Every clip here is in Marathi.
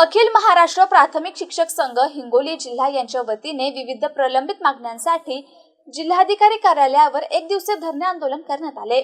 अखिल महाराष्ट्र प्राथमिक शिक्षक संघ हिंगोली जिल्हा यांच्या वतीने विविध प्रलंबित मागण्यांसाठी जिल्हाधिकारी कार्यालयावर एक दिवसीय धरणे आंदोलन करण्यात आले.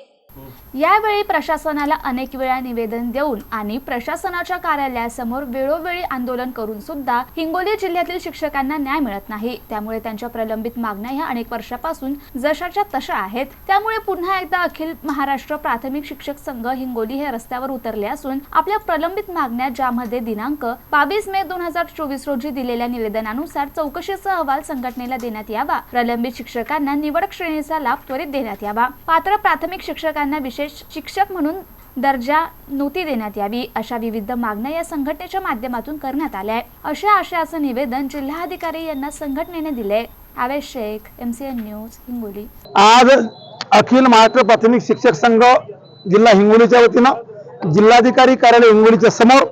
यावेळी प्रशासनाला अनेक वेळा निवेदन देऊन आणि प्रशासनाच्या कार्यालयासमोर वेळोवेळी आंदोलन करून सुद्धा हिंगोली जिल्ह्यातील शिक्षकांना न्याय मिळत नाही. त्यामुळे त्यांच्या प्रलंबित मागण्या ह्या अनेक वर्षापासून जशाच्या तशा आहेत. त्यामुळे पुन्हा एकदा अखिल महाराष्ट्र प्राथमिक शिक्षक संघ हिंगोली हे रस्त्यावर उतरले असून आपल्या प्रलंबित मागण्या ज्यामध्ये दिनांक बावीस मे दोन हजार चोवीस रोजी दिलेल्या निवेदनानुसार चौकशीचा अहवाल संघटनेला देण्यात यावा. प्रलंबित शिक्षकांना निवडक श्रेणीचा लाभ त्वरित देण्यात यावा. पात्र प्राथमिक शिक्षकांना विशेष शिक्षक म्हणून दर्जा नोती देण्यात यावी अशा विविध मागण्या या संघटनेच्या माध्यमातून करण्यात आल्या आहे अशा आशयाचं निवेदन जिल्हाधिकारी यांना संघटनेने दिले आवेश शेख एमसीएन न्यूज हिंगोली. आज अखिल महाराष्ट्र प्राथमिक शिक्षक संघ जिल्हा हिंगोलीच्या वतीनं जिल्हाधिकारी कार्यालय हिंगोलीच्या समोर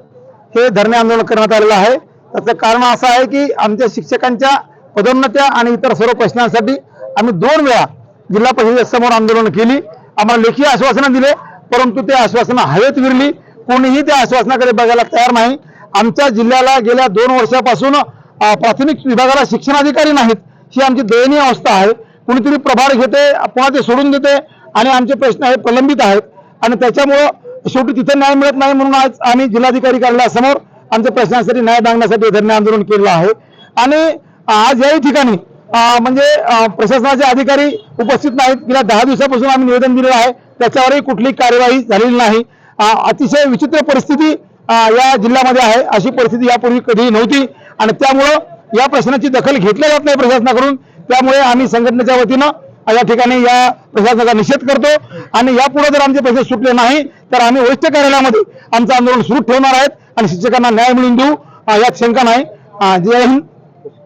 हे धरणे आंदोलन करण्यात आलेलं आहे. त्याचं कारण असं आहे की आमच्या शिक्षकांच्या पदोन्नत्या आणि इतर सर्व प्रश्नांसाठी आम्ही दोन वेळा जिल्हा परिषदेसमोर आंदोलन केली. आम्हाला लेखी आश्वासनं दिले परंतु ते आश्वासनं हवेत विरली. कोणीही त्या आश्वासनाकडे बघायला तयार नाही. आमच्या जिल्ह्याला गेल्या दोन वर्षापासून प्राथमिक विभागाला शिक्षणाधिकारी नाहीत. ही आमची दयनीय अवस्था आहे. कुणीतरी प्रभार घेते पुन्हा ते सोडून देते आणि आमचे प्रश्न हे प्रलंबित आहेत. आणि त्याच्यामुळं शेवटी तिथे न्याय मिळत नाही म्हणून आज आम्ही जिल्हाधिकारी कार्यालयासमोर आमच्या प्रश्नांसाठी न्याय मागण्यासाठी धरणे आंदोलन केलेलं आहे. आणि आज याही ठिकाणी म्हणजे प्रशासनाचे अधिकारी उपस्थित नाहीत. गेल्या दहा दिवसापासून आम्ही निवेदन दिलेलं आहे. त्याच्यावरही कुठली कार्यवाही झालेली नाही. अतिशय विचित्र परिस्थिती या जिल्ह्यामध्ये आहे. अशी परिस्थिती यापूर्वी कधीही नव्हती. आणि त्यामुळं या प्रश्नाची दखल घेतल्या जात नाही प्रशासनाकडून. त्यामुळे आम्ही संघटनेच्या वतीनं या ठिकाणी या प्रशासनाचा निषेध करतो. आणि यापुढे जर आमचे पैसे सुटले नाही तर आम्ही वरिष्ठ कार्यालयामध्ये आमचं आंदोलन सुरू ठेवणार आहेत. आणि शिक्षकांना न्याय मिळून देऊ. यात शंका नाही. जय हिंद.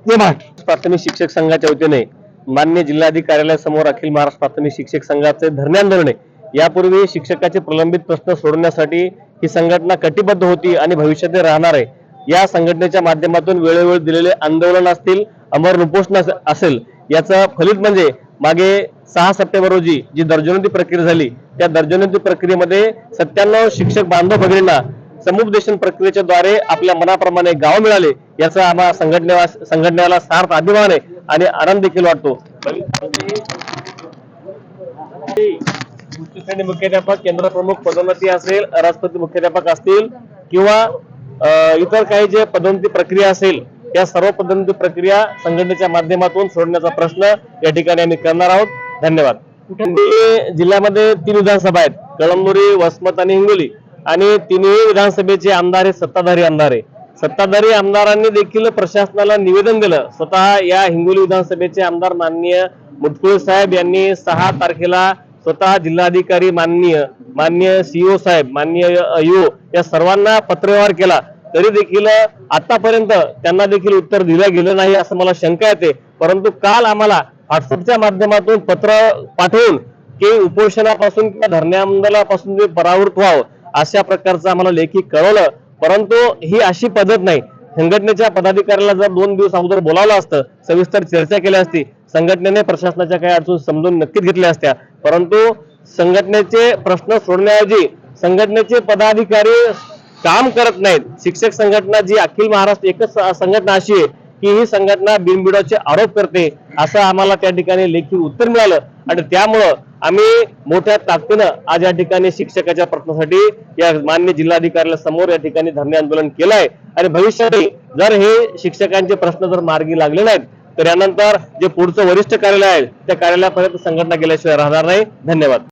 जय महाराष्ट्र. प्राथमिक शिक्षक संघाच्या वतीने मान्य जिल्हाधिकार्यालयासमोर अखिल महाराष्ट्र प्राथमिक शिक्षक संघाचे धरणे. आंदोलन आहे यापूर्वी शिक्षकाचे प्रलंबित प्रश्न सोडवण्यासाठी ही संघटना कटिबद्ध होती आणि भविष्यात राहणार आहे. या संघटनेच्या माध्यमातून वेळोवेळी दिलेले आंदोलन असतील अमर उपोषण असेल याचं फलित म्हणजे मागे सहा सप्टेंबर रोजी जी दर्जनोती प्रक्रिया झाली त्या दर्जनोती प्रक्रियेमध्ये सत्त्याण्णव शिक्षक बांधव भगिनींना समुपदेशन प्रक्रियेच्या द्वारे आपल्या मनाप्रमाणे गाव मिळाले. याचा आम्हा संघटने संघटनेला सार्थ अभिमान आहे आणि आनंद देखील वाटतो. मुख्याध्यापक केंद्र प्रमुख पदोन्नती असेल राष्ट्रपती मुख्याध्यापक असतील किंवा इतर काही जे पदोन्नती प्रक्रिया असेल या सर्व पदोन्नती प्रक्रिया संघटनेच्या माध्यमातून सोडण्याचा प्रश्न या ठिकाणी आम्ही करणार आहोत. धन्यवाद. जिल्ह्यामध्ये तीन विधानसभा आहेत कळमनुरी वसमत आणि हिंगोली. आणि तिन्ही विधानसभेचे आमदार हे सत्ताधारी आमदार आहे. सत्ताधारी आमदारांनी देखील प्रशासनाला निवेदन दिलं. स्वतः या हिंगोली विधानसभेचे आमदार माननीय मुटकुळे साहेब यांनी सहा तारखेला स्वतः जिल्हाधिकारी माननीय मान्य सीओ साहेब मान्य अयो या सर्वांना पत्रव्यवहार केला. तरी देखील आतापर्यंत त्यांना देखील उत्तर दिलं गेलं नाही असं मला शंका येते. परंतु काल आम्हाला व्हॉट्सअपच्या माध्यमातून पत्र पाठवून की उपोषणापासून किंवा धरणे आंदोलनापासून ते परावृत व्हावं अशा प्रकारचं आम्हाला लेखी कळवलं. परंतु ही अशी पद्धत नाही. संघटनेच्या पदाधिकाऱ्याला जर दोन दिवस अगोदर बोलावलं असतं सविस्तर चर्चा केली असती संघटनेने प्रशासनाच्या काही अडचणी समजून नक्कीच घेतल्या असत्या. परंतु संघटनेचे प्रश्न सोडण्याऐवजी संघटनेचे पदाधिकारी काम करत नाहीत. शिक्षक संघटना जी अखिल महाराष्ट्र एकच संघटना अशी आहे की ही संघटना बिनबिडोचे आरोप करते असं आम्हाला त्या ठिकाणी लेखी उत्तर मिळालं. आणि त्यामुळं आम्ही मोठ्या ताकदीनं आज या ठिकाणी शिक्षकाच्या प्रश्नासाठी या मान्य जिल्हाधिकाऱ्याला समोर या ठिकाणी धरणे आंदोलन केलंय. आणि भविष्यातही जर हे शिक्षकांचे प्रश्न जर मार्गी लागले नाहीत तर यानंतर जे पुढचं वरिष्ठ कार्यालय आहे त्या कार्यालयापर्यंत संघटना गेल्याशिवाय राहणार नाही. धन्यवाद.